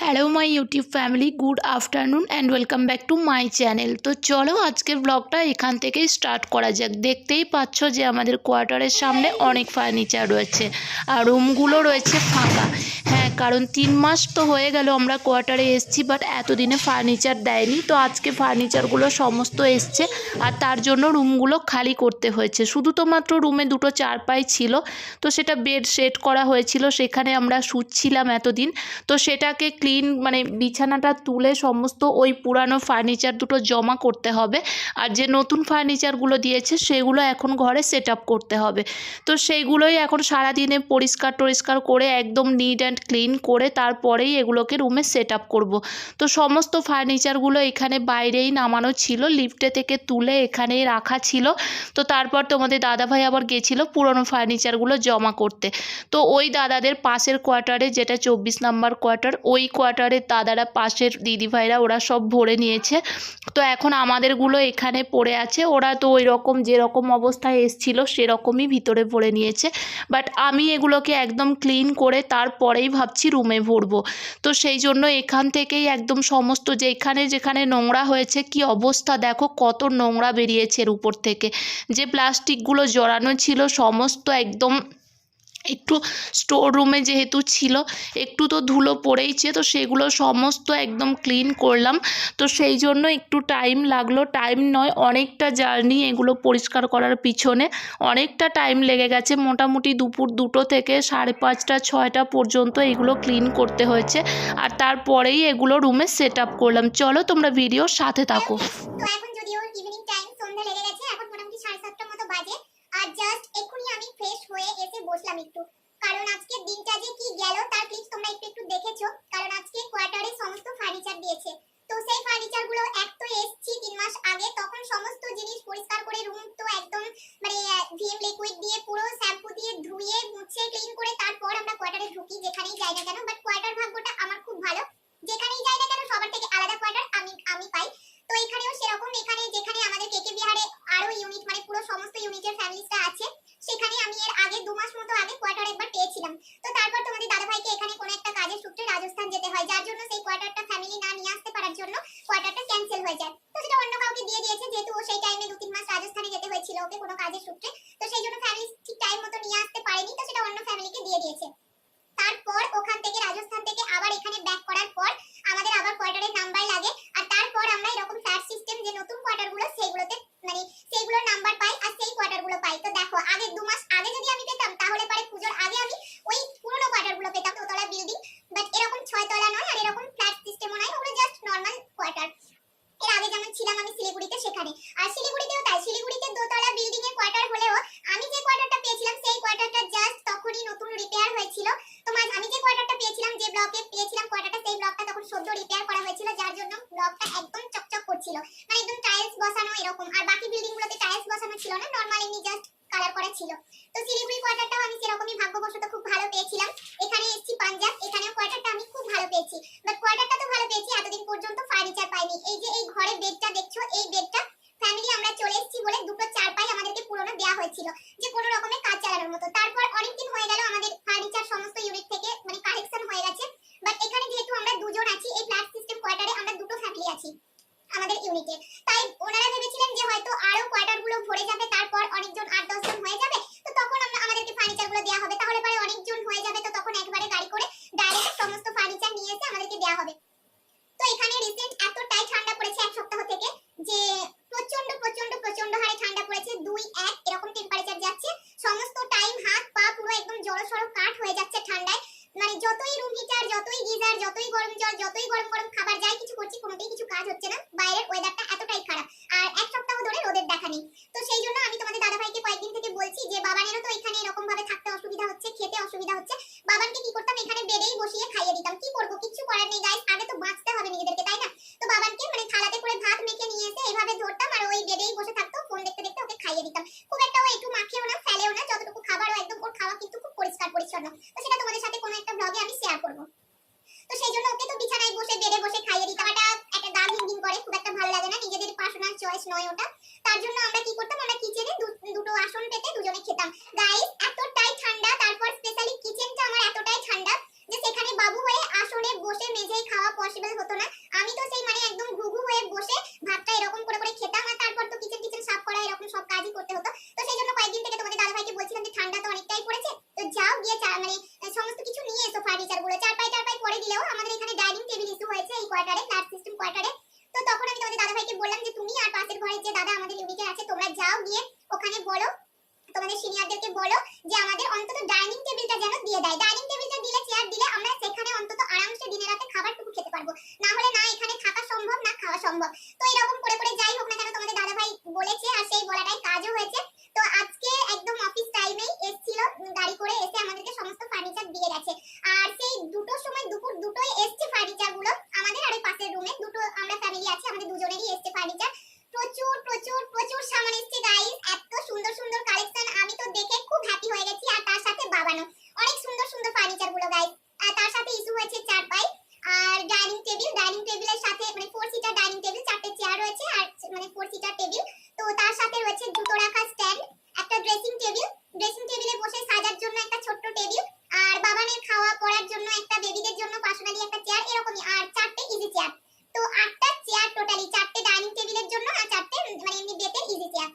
Hello my YouTube family good afternoon and welcome back to my channel তো চলো আজকের ব্লগটা এখান থেকেই স্টার্ট করা যাক। দেখতেই পাচ্ছ যে আমাদের কোয়ার্টারের সামনে অনেক ফার্নিচার রয়েছে আর রুমগুলো রয়েছে ফাঁকা। কারণ তিন মাস তো হয়ে গেল আমরা কোয়ার্টারে এসেছি বাট এতদিনে ফার্নিচার দেয়নি। তো আজকে ফার্নিচারগুলো সমস্ত এসছে, আর তার জন্য রুমগুলো খালি করতে হয়েছে। শুধু তো মাত্র রুমে দুটো চারপাই ছিল, তো সেটা বেড সেট করা হয়েছিল, সেখানে আমরা শুচ্ছিলাম এতদিন। তো সেটাকে ক্লিন মানে বিছানাটা তুলে সমস্ত ওই পুরানো ফার্নিচার দুটো জমা করতে হবে, আর যে নতুন ফার্নিচারগুলো দিয়েছে, সেগুলো এখন ঘরে সেট করতে হবে। তো সেইগুলোই এখন সারাদিনে পরিষ্কার টরিষ্কার করে একদম নিট অ্যান্ড ক্লিন করে তারপরেই এগুলোকে রুমে সেট আপ করব। তো সমস্ত ফার্নিচারগুলো এখানে বাইরেই নামানো ছিল লিফটে থেকে তুলে এখানেই রাখা ছিল। তো তারপর তোমাদের দাদাভাই আবার গেছিল পুরনো ফার্নিচারগুলো জমা করতে। তো ওই দাদাদের পাশের কোয়ার্টারে যেটা চব্বিশ নাম্বার কোয়ার্টার ওই কোয়ার্টারের দাদারা পাশের দিদিভাইরা ওরা সব ভরে নিয়েছে। তো এখন আমাদেরগুলো এখানে পড়ে আছে, ওরা তো ওই রকম যেরকম অবস্থায় এসছিল সেরকমই ভিতরে ভরে নিয়েছে। বাট আমি এগুলোকে একদম ক্লিন করে তারপরেই ভাবছি রুমে ভরবো। তো সেই জন্য এখান থেকেই একদম সমস্ত যেখানে যেখানে নোংরা হয়েছে, কি অবস্থা দেখো, কত নোংরা বেরিয়েছে এর উপর থেকে। যে প্লাস্টিকগুলো জড়ানো ছিল, সমস্ত একদম একটু স্টোর রুমে যেহেতু ছিল, একটু তো ধুলো পড়েইছে, তো সেগুলো সমস্ত একদম ক্লিন করলাম। তো সেই জন্য একটু টাইম লাগল। টাইম নয়, অনেকটা জার্নি এগুলো পরিষ্কার করার পিছনে অনেকটা টাইম লেগে গেছে। মোটামুটি দুপুর দুটো থেকে সাড়ে পাঁচটা, ছয়টা পর্যন্ত এগুলো ক্লিন করতে হয়েছে। আর তারপরেই এগুলো রুমে সেট আপ করলাম। চলো তোমরা ভিডিওর সাথে থাকো। এখন যদিও ইভিনিং টাইম সন্ধ্যা লেগে গেছে, এখন মোটামুটি সাড়ে সাতটার মতো বাজে। আর জাস্ট এক্ষুনি আমি ফ্রেশ হয়ে এসে বসলাম একটু। কারণ আজকে দিনটা যে কি গেল, তার ক্লিপস তোমরা একটু একটু দেখেছ। কারণ আজকে কোয়ার্টারে সমস্ত ফার্নিচার দিয়েছে তো সেই ফার্নিচারগুলো এক তো এসছি তিন মাস আগে তখন সমস্ত জিনিস পরিষ্কার করে রুম তো একদম মানে ভিএম লিকুইড দিয়ে পুরো শ্যাম্পু দিয়ে ধুয়ে মুছে ক্লিন করে তারপর আমরা কোয়ার্টারে ঢুকি যেখানেই যাই না কেন বাট কোয়ার্টার ভাগ্যটা আমার খুব ভালো যেখানেই যাই না কেন সবার থেকে আলাদা কোয়ার্টার আমি আমি পাই তো এখানেও সেরকম এখানে যেখানে আমাদের কেকে বিহারে আরও ইউনিট মানে পুরো সমস্ত ফ্যামিলিসটা আছে সেখানে আমি এর আগে দু মাস মতো আগে কোয়ার্টার একবার পেয়েছিলাম তো তারপর তোমাদের দাদাভাইকে এখানে কোনো একটা কাজের সূত্রে রাজস্থান যেতে হয় যার জন্য সেই কোয়ার্টারটা ফ্যামিলি না নিয়ে আসতে পারার জন্য কোয়ার্টারটা ক্যান্সেল হয়ে যায় তো সেটা অন্য কাউকে দিয়ে দিয়েছে যেহেতু ও সেই টাইমে দু তিন মাস রাজস্থানে যেতে হয়েছিল ওকে কোনো কাজের সূত্রে তো সেই জন্য ফ্যামিলি ঠিক টাইম মতো নিয়ে আসতে পারেনি তো সেটা অন্য ফ্যামিলিকে দিয়ে দিয়েছে তারপর ওখান থেকে রাজস্থান থেকে আবার এখানে ব্যাক করার পর আমাদের আবার কোয়ার্টারের নাম্বার লাগে আর তারপর আমরা এরকম ফ্ল্যাট সিস্টেম যে নতুন কোয়ার্টারগুলো সেইগুলোতে মানে সেইগুলোর নাম্বার পাই আর সেই কোয়ার্টারগুলো পাই তো দেখো আগে দু মাস আগে যদি আমি পেতাম তাহলে পরে পুজোর আগে আমি ওই পুরোনো কোয়ার্টারগুলো পেতাম দোতলা বিল্ডিং বাট এরকম ছয় তলা নয় আর এরকম ফ্ল্যাট সিস্টেমও নয় ওগুলো জাস্ট নর্মাল কোয়ার্টার এর আগে যেমন ছিলাম আমি শিলিগুড়িতে সেখানে আর শিলিগুড়িতেও তাই শিলিগুড়িতে দোতলা বিল্ডিং এর কোয়ার্টার হলেও আমি যে কোয়ার্টারটা পেয়েছিলাম সেই কোয়ার্টারটা জাস্ট তখনই নতুন রিপেয়ার হয়েছিল তোমার আমি যে কোয়ার্টারটা পেয়েছিলাম যে ব্লকে পেয়েছিলাম কোয়ার্টারটা সেই ব্লকটা তখন সদ্য রিপেয়ার করা হয়েছিল যার জন্য ব্লকটা একদম চকচক করছিল মানে একদম টাইলস বসানো এরকম আর বাকি বিল্ডিং গুলোতে টাইলস বসানো ছিল না নর্মাল এমনি জাস্ট কালার করা ছিল তো শিলিগুড়ি কোয়ার্টারটাও আমি সেরকমই ভাগ্যবশত খুব ভালো পেয়েছিলাম এখানে এসেছি পাঞ্জাব এখানেও কোয়ার্টারটা আমি খুব ভালো পেয়েছি বাট কোয়ার্টারটা তো ভালো পেয়েছি, এতদিন পর্যন্ত ফার্নিচার পাইনি। এই যে এই ঘরে বেডটা দেখছ, এই বেডটা ফ্যামিলি আমরা চলে এসেছি বলে দুটো চারপাই আমাদেরকে পুরনো দেওয়া হয়েছিল। যে কোনো রকমের কাজ চালানোর মতো তারপর অনেকদিন হয়ে গেল আমাদের ফার্নিচার সমস্ত ইউনিট থেকে মানে কালেকশন হয়ে গেছে বাট এখানে যেহেতু আমরা দুজন আছি এই ফ্ল্যাট সিস্টেম কোয়ার্টারে আমরা দুটো ফ্যামিলি আছি আমাদের ইউনিটে তাই ওনারা ভেবেছিলেন যে হয়তো আরও কোয়ার্টারগুলো ভরে যাবে তারপর অনেকজন আট দশ জন হয়ে যাবে তো তখন আমরা আমাদেরকে ফার্নিচারগুলো দেওয়া হবে তাহলে পরে অনেকজন হয়ে যাবে তো তখন একবারে গাড়ি করে ডাইরেক্ট সমস্ত ফার্নিচার নিয়ে এসে আমাদেরকে দেওয়া হবে তো এখানে রিসেন্ট এতটাই ঠান্ডা পড়েছে এক সপ্তাহ থেকে যে প্রচণ্ড প্রচণ্ড প্রচণ্ড হারে ঠান্ডা পড়েছে দুই এক এরকম টেম্পারেচার যাচ্ছে সমস্ত টাইম হাত পা পুরো একদম জড়সড় কাঠ হয়ে যাচ্ছে ঠান্ডায় মানে যতই রুম হিটার যতই গিজার যতই গরম জল যতই গরম গরম খাবার যাই কিছু করছি কোনোটাই কিছু কাজ হচ্ছে না, বাইরের ওয়েদারটা এতটাই খারাপ। আর এক সপ্তাহ ধরে রোদের দেখা নেই। তো সেই জন্য আমি তোমাদের দাদাভাইকে কয়েকদিন থেকে বলছি যে, বাবানেরও তো এখানে এরকম ভাবে থাকতে অসুবিধা হচ্ছে, খেতে অসুবিধা হচ্ছে। বাবানকে কি করতাম? এখানে বেডেই বসিয়ে খাইয়ে দিতাম। কি করব? কিচ্ছু করার নেই গাইস আগে তো বাঁচতে হবে নিজেদেরকে, তাই না? তো বাবানকে মানে থালাতে করে ভাত মেখে নিয়ে এসে এভাবে ধরতাম আর ওই বেডেই বসে থাকতো ফোন দেখতে দেখতে ওকে খাইয়ে দিতাম। খুব একটা ও একটু মাখেও না, ফেলেও না, যতটুকু খাবার ও একদম ওর খাওয়া কিন্তু খুব পরিষ্কার পরিচ্ছন্ন তো সেটা তোমাদের সাথে কোনো একটা ব্লগে আমি শেয়ার করব তো সেই জন্য ওকে তো বিছানায় বসে বেডে বসে খাইয়ে দিতাম এটা একটা গা ঘিন করে খুব একটা ভালো লাগে না নিজেদের পার্সোনাল চয়েস নয় ওটা তার জন্য আমরা কি করতাম আমরা কিচেনে দুটো আসন পেতে দুজনে খেতাম গাইস এতটাই ঠান্ডা তারপর স্পেশালি কিচেনটা আমার এতটাই ঠান্ডা যে সেখানে বাবু হয়ে আসনে বসে মেঝেই খাওয়া পসিবল হতো না আমি তো সেই মানে একদম ঘুঘু হয়ে বসে ভাতটা এরকম করে করে খেতাম আর তারপর তো কিচেন কিচেন সাফ করা এরকম সব কাজই করতে হতো তো সেই জন্য কয়েকদিন থেকে তোমাদের দাদাভাইকে বলছিলাম যে ঠান্ডা তো অনেকটাই পড়েছে তো যাও গিয়ে চা- মানে আহ, সমস্ত কিছু নিয়ে এসো ফার্নিচারগুলো চারপাই চারপাই করে দিলেও আমাদের এখানে ডাইনিং টেবিল ইস্যু হয়েছে এই কোয়ার্টারে ফ্ল্যাট সিস্টেম কোয়ার্টারে তো তখন আমি তোমাদের দাদাভাইকে বললাম যে তুমি আর পাশের ঘরে যে দাদা আমাদের ইউনিটে আছে তোমরা যাও গিয়ে ওখানে বলো তোমাদের সিনিয়রদেরকে বলো যে আমাদের অন্তত ডাইনিং টেবিলটা যেন দিয়ে দেয় ডাইনিং চেয়ার দিলে আমরা সেখানে অন্তত আরামসে দিনে রাতে খাবারটুকু খেতে পারব। না হলে না এখানে থাকা সম্ভব, না খাওয়া সম্ভব তো এরকম করে করে যাই হোক না কেন তোমাদের দাদাভাই বলেছে আর সেই বলাটাই কাজও হয়েছে তো আজকে একদম অফিস টাইমেই এসেছিল উম, গাড়ি করে এসে আমাদেরকে সমস্ত ফার্নিচার দিয়ে গেছে আর সেই দুটোর সময় দুপুর দুটোই এসছে ফার্নিচারগুলো আমাদের আর ওই পাশের রুমে দুটো আমরা ফ্যামিলি আছে আমাদের দুজনেরই এসছে ফার্নিচার প্রচুর প্রচুর প্রচুর সামান এসছে গাইস এত সুন্দর সুন্দর কালেকশন আমি তো দেখে খুব হ্যাপি হয়ে গেছি আর তার সাথে বাবানো অনেক সুন্দর সুন্দর ফার্নিচারগুলো গাইস আর তার সাথে ইস্যু হয়েছে চার পাই আর ডাইনিং টেবিল ডাইনিং টেবিলের সাথে মানে ফোর সিটার ডাইনিং টেবিল চারটে চেয়ার রয়েছে আর মানে ফোর সিটার টেবিল তো তার সাথে রয়েছে জুতো রাখা স্ট্যান্ড একটা ড্রেসিং টেবিল ড্রেসিং টেবিলে বসে সাজার জন্য একটা ছোট্ট টেবিল আর বাবানের খাওয়া পড়ার জন্য একটা বেবিদের জন্য পার্সোনালি একটা চেয়ার এরকমই, আর চারটে ইজি চেয়ার তো আটটা চেয়ার টোটালি চারটে ডাইনিং টেবিলের জন্য আর চারটে মানে এমনি বেতের ইজি চেয়ার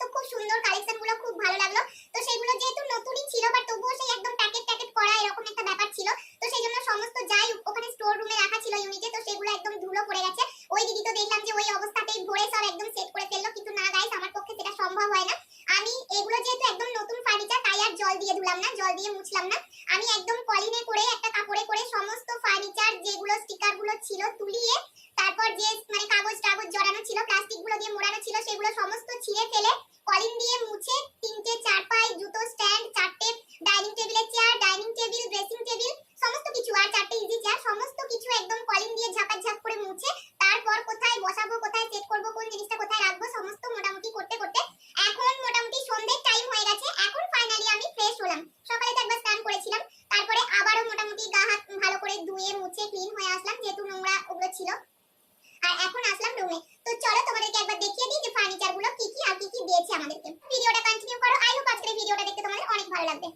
তো খুব সুন্দর কালেকশনগুলো খুব ভালো লাগল। তো সেগুলো যেহেতু নতুনই ছিল বাট তবুও সেই একদম প্যাকেট প্যাকেট করা এরকম একটা ব্যাপার ছিল। তো সেই জন্য সমস্ত যাই ওখানে স্টোর রুমে রাখা ছিল ইউনিটে তো সেগুলো একদম ধুলো পড়ে গেছে। ওই দিদি তো দেখলাম যে ওই অবস্থাতেই ভরে সব একদম সেট করে ফেলল, কিন্তু না গাইস আমার পক্ষে সেটা সম্ভব হয় না। আমি এগুলো যেহেতু একদম নতুন ফার্নিচার তাই আর জল দিয়ে ধুলাম না, জল দিয়ে মুছলাম না। আমি একদম কলিনে করে একটা কাপড়ে করে সমস্ত ফার্নিচার যেগুলো স্টিকারগুলো ছিল, তুলিয়ে তারপর যে মানে কাগজ টাগজ জড়ানো ছিল প্লাস্টিকগুলো দিয়ে মোড়ানো ছিল, সেগুলো সমস্ত ছিঁড়ে ফেলে কলিন দিয়ে মুছে তিনটে চারপাই জুতো স্ট্যান্ড চারটে ডাইনিং টেবিলের chair dining table dressing table সমস্ত কিছু আর চারটে ইজি চেয়ার সমস্ত কিছু একদম কলিন দিয়ে ঝাপাঝাপ করে মুছে তারপর কোথায় বসাবো কোথায় সেট করব কোন জিনিসটা কোথায় রাখব সমস্ত মোটামুটি করতে করতে এখন মোটামুটি সন্ধ্যের টাইম হয়ে গেছে এখন ফাইনালি আমি ফ্রেশ হলাম সকালে তো একবার স্নান করেছিলাম তারপরে আবারও মোটামুটি গা হাত ভালো করে ধুয়ে মুছে ক্লিন হয়ে আসলাম যেহেতু নোংরা ওগুলো ছিল আর এখন আসলাম রুমে তো চলো তোমাদেরকে একবার দেখিয়ে দিই যে ফার্নিচারগুলো কি কি আর কি কি দিয়েছে আমাদেরকে ভিডিওটা কন্টিনিউ করো আই হোপ আজকের ভিডিওটা দেখতে তোমাদের অনেক ভালো লাগবে।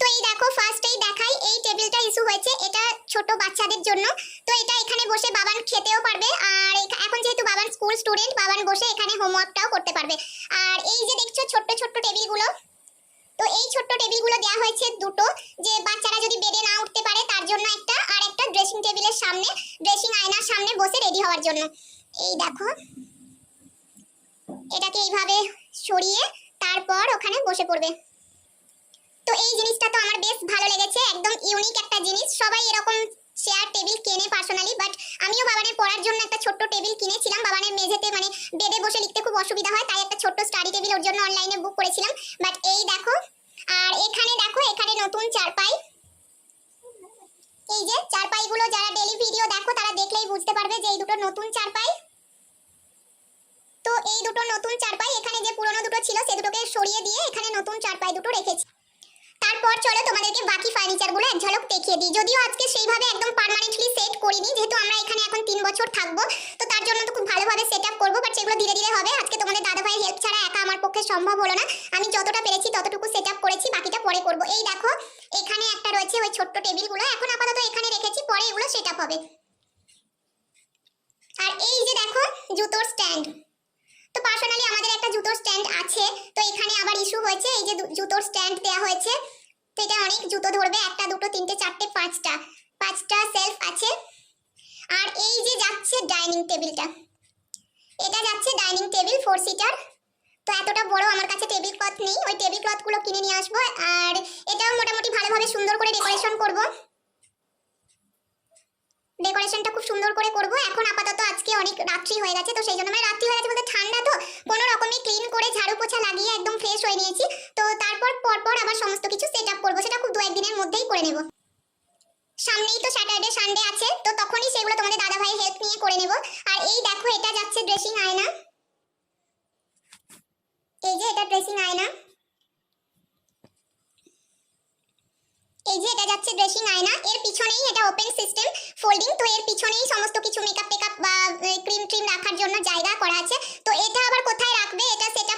তো এই দেখো ফার্স্টেই দেখাই এই টেবিলটা ইস্যু হয়েছে। এটা ছোট বাচ্চাদের জন্য। তো এটা এখানে বসে বাবান খেতেও পারবে। আর এখন যেহেতু বাবান স্কুল স্টুডেন্ট বাবান বসে এখানে হোমওয়ার্কটাও করতে পারবে। আর এই যে দেখছ, ছোট্ট ছোট্ট টেবিলগুলো তো এই ছোট্ট টেবিলগুলো দেওয়া হয়েছে দুটো, যে বাচ্চারা যদি বেডে না উঠতে পারে, তার জন্য একটা আর একটা ড্রেসিং টেবিলের সামনে ড্রেসিং আয়নার সামনে বসে রেডি হওয়ার জন্য। এই দেখো, এটাকে এইভাবে সরিয়ে তারপর ওখানে বসে পড়বে। তো এই জিনিসটা তো আমার বেশ ভালো লেগেছে, একদম ইউনিক একটা জিনিস। সবাই এরকম চেয়ার টেবিল কেনে পার্সোনালি বাট আমিও বাবানের পড়ার জন্য একটা ছোট্ট টেবিল কিনেছিলাম। বাবানের মেঝেতে মানে বেডে বসে লিখতে খুব অসুবিধা হয়, তাই একটা ছোট্ট স্টাডি টেবিল ওর জন্য অনলাইনে বুক করেছিলাম। বাট এই দেখো, আর এখানে দেখো, এখানে নতুন চারপাই। এই যে চারপাইগুলো যারা ডেলি ভিডিও দেখো, তারা দেখলেই বুঝতে পারবে যে এই দুটো নতুন চারপাই তো এই দুটো নতুন চারপাই এখানে যে পুরনো দুটো ছিল সে দুটোকে সরিয়ে দিয়ে এখানে নতুন চারপাই দুটো রেখেছি। তারপর চলো তোমাদেরকে বাকি ফার্নিচারগুলো এক ঝলক দেখিয়ে দিই। যদিও আজকে সেইভাবে একদম পার্মানেন্টলি সেট করিনি, যেহেতু আমরা এখানে এখন তিন বছর থাকব, তো তার জন্য তো খুব ভালোভাবে সেট আপ করব বাট সেগুলো ধীরে ধীরে হবে। আজকে তোমাদের দাদাভাই হেল্প ছাড়া একা আমার পক্ষে সম্ভব হলো না। আমি যতটা পেরেছি ততটুকু সেট আপ করেছি, বাকিটা পরে করব। এই দেখো, এখানে একটা রয়েছে ওই ছোট্ট টেবিলগুলো এখন আপাতত এখানে রেখেছি, পরে এগুলো সেট আপ হবে। আর এই যে দেখো, জুতোর স্ট্যান্ড তো পার্সোনালি আমাদের একটা জুতোর স্ট্যান্ড আছে। তো এখানে আবার ইস্যু হয়েছে, এই যে জুতোর স্ট্যান্ড দেওয়া হয়েছে। তো এটা অনেক জুতো ধরবে, একটা, দুটো, তিনটে, চারটে, পাঁচটা। পাঁচটা সেলফ আছে। আর এই যে যাচ্ছে ডাইনিং টেবিলটা এটা যাচ্ছে ডাইনিং টেবিল ফোর সিটার তো এতটা বড় আমার কাছে টেবিল ক্লথ নেই। ওই টেবিল ক্লথগুলো কিনে নিয়ে আসব। আর এটাও মোটামুটি ভালোভাবে সুন্দর করে ডেকোরেশন করব। ডেকোরেশনটা খুব সুন্দর করে করব। এখন আপাতত আজকে অনেক রাত্রি হয়ে গেছে, তো সেই জন্য মানে রাত্রি হয়ে গেছে বলতে ঠান্ডা তো কোনো রকমে ক্লিন করে ঝাড়ু পোছা লাগিয়ে ফ্রেশ নিয়েছি তো তারপর পরপর আবার সমস্ত কিছু সেট আপ করব। সেটা খুব দু একদিনের মধ্যেই করে নেব। সামনেই তো স্যাটারডে সানডে আছে। তো তখনই সেগুলো তোমাদের দাদা ভাই হেল্প নিয়ে করে নেব। আর এই দেখো, এটা যাচ্ছে ড্রেসিং আয়না। এই যে এটা ড্রেসিং আয়না। এই যে এটা যাচ্ছে ড্রেসিং আয়না। এর পিছনেই এটা ওপেন সিস্টেম ফোল্ডিং তো এর পিছনেই সমস্ত কিছু মেকআপ টেকআপ বা ক্রিম ট্রিম রাখার জন্য জায়গা করা আছে। তো এটা আবার কোথায় রাখবে? এটা সেট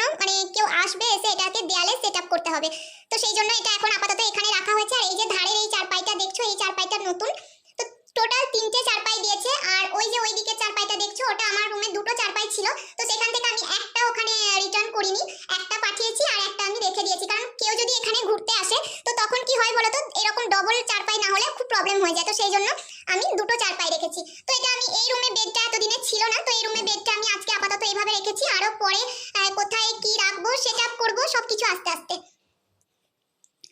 জন্য মানে কেউ আসবে এসে এটাকে দেয়ালে সেট আপ করতে হবে। তো সেই জন্য এটা এখন আপাতত এখানে রাখা হয়েছে। আর এই যে ধারের এই চারপাইটা দেখছ, এই চারপাইটা নতুন। তো টোটাল তিনটে চারপাই দিয়েছে। আর ওই যে ওই দিকের চারপাইটা দেখছ, ওটা আমার রুমে দুটো চারপাই ছিল। তো সেখান থেকে আমি একটা ওখানে রিটার্ন করিনি। একটা পাঠিয়েছি আর একটা আমি রেখে দিয়েছি। কারণ কেউ যদি এখানে ঘুরতে আসে, তো তখন কি হয় বলো তো এরকম ডবল চারপাই না হলে খুব প্রবলেম হয়ে যায়। তো সেই জন্য আমি দুটো চারপাই রেখেছি। তো এটা আমি এই রুমে বেডটা এতদিনে ছিল না, তো এই রুমে বেডটা আমি আজকে আপাতত এইভাবে রেখেছি। আরও পরে কোথায় কি রাখব সেট আপ করব, সবকিছু আস্তে আস্তে।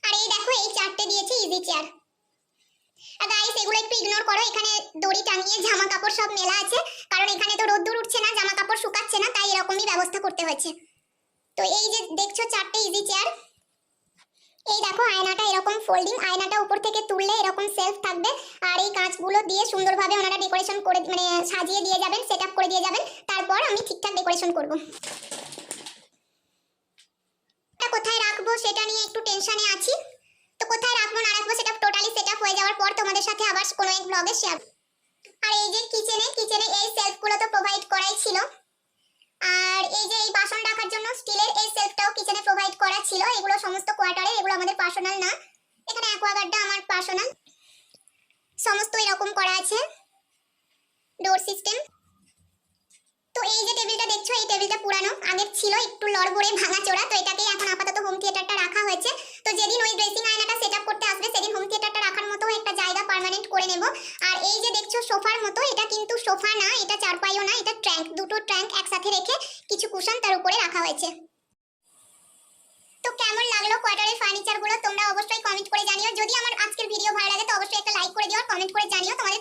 আর এই দেখো, এই চারটে দিয়েছে ইজি চেয়ার গাইস এগুলো একটু ইগনোর করো, এখানে দড়ি টাঙিয়ে জামা কাপড় সব মেলা আছে। কারণ এখানে তো রোদ্দুর উঠছে না, জামা কাপড় শুকাচ্ছে না, তাই এরকমই ব্যবস্থা করতে হয়েছে। তো এই যে দেখছ চারটে ইজি চেয়ার এই দেখো, আয়নাটা এরকম ফোল্ডিং আয়নাটা উপর থেকে তুললে এরকম সেলফ থাকবে। আর এই কাঁচগুলো দিয়ে সুন্দরভাবে ওনারা ডেকোরেশন করে মানে সাজিয়ে দিয়ে যাবেন সেট করে দিয়ে যাবেন। তারপর আমি ঠিকঠাক ডেকোরেশন করব। কোথায় রাখব সেটা নিয়ে একটু টেনশনে আছি। তো কোথায় রাখব, না রাখব সেটা টোটালি সেট হয়ে যাওয়ার পর তোমাদের সাথে আবার কোনো এক ব্লগে শেয়ার আর এই যে কিচেনে কিচেনে এই সেলফগুলো তো প্রোভাইড করাই ছিল। আর এই যে এই বাসন রাখার জন্য স্টিলের এই সেলফটাও কিচেনে প্রোভাইড করা ছিল। এগুলো সমস্ত কোয়ার্টারে এগুলো আমাদের পার্সোনাল না। এখানে অ্যাকোয়াগার্ডটা আমার পার্সোনাল সমস্ত এরকম করা আছে। ডোর সিস্টেম তো এই যে টেবিলটা দেখছ, এই টেবিলটা পুরানো। আগের ছিল, একটু লড়বড়ে ভাঙা চোরা তো এটাকে এখন আপাতত হোম থিয়েটারটা রাখা হয়েছে। তো যেদিন ওই ড্রেসিং আয়নাটা সেট করতে আসবে, সেদিন হোম থিয়েটারটা রাখার মতো একটা পার্মানেন্ট করে নেব। আর এই যে দেখছ, সোফার মতো, এটা কিন্তু সোফা না, এটা চারপাইও না, এটা ট্র্যাঙ্ক, দুটো ট্র্যাঙ্ক একসাথে রেখে কিছু কুশন তার উপরে রাখা হয়েছে। তো কেমন লাগল কোয়ার্টারের ফার্নিচারগুলো তোমরা অবশ্যই কমেন্ট করে জানিও। যদি আমার আজকের ভিডিও ভালো লাগে, তো অবশ্যই একটা লাইক করে দিও আর কমেন্ট করে জানিও তোমাদের